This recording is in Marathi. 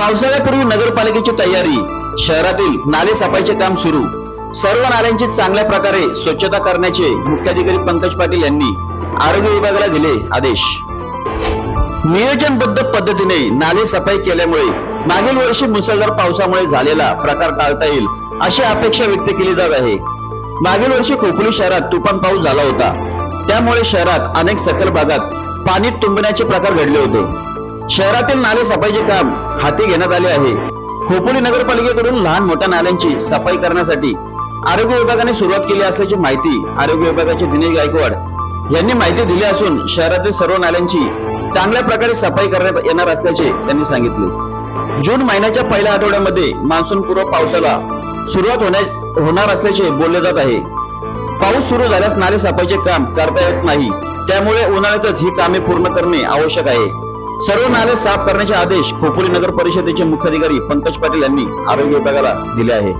पावसाळ्यापूर्वी नगरपालिकेची तयारी शहरातील नाले सफाईचे काम सुरू. सर्व नाल्यांची चांगल्या प्रकारे स्वच्छता करण्याचे मुख्याधिकारी पंकज पाटील यांनी आरोग्य विभागाला दिले आदेश. नियोजनबद्ध पद्धतीने नाले सफाई केल्यामुळे मागील वर्षी मुसळधार पावसामुळे झालेला प्रकार टाळता येईल अशी अपेक्षा व्यक्त केली जात आहे. मागील वर्षी खोपोली शहरात तुफान पाऊस झाला होता. त्यामुळे शहरात अनेक सकल भागात पाणी तुंबण्याचे प्रकार घडले होते. शहरातील नाले सफाईचे काम हाती घेण्यात आले आहे. खोपोली नगरपालिकेकडून लहान मोठ्या नाल्यांची सफाई करण्यासाठी आरोग्य विभागाने सुरुवात केली असल्याची माहिती आरोग्य विभागाचे दिनेश गायकवाड यांनी माहिती दिली असून शहरातील सर्व नाल्यांची चांगल्या प्रकारे सफाई करण्यात येणार असल्याचे त्यांनी सांगितले. जून महिन्याच्या पहिल्या आठवड्यामध्ये मान्सून पूर्व पावसाला सुरुवात होण्या होणार असल्याचे बोलले जात आहे. पाऊस सुरू झाल्यास नाले सफाईचे काम करता येत नाही. त्यामुळे उन्हाळ्यातच ही कामे पूर्ण करणे आवश्यक आहे. सर्व नाले साफ करण्याचे आदेश खोपोली नगर परिषदेचे मुख्याधिकारी पंकज पाटील यांनी आरोग्य विभागाला दिले आहे.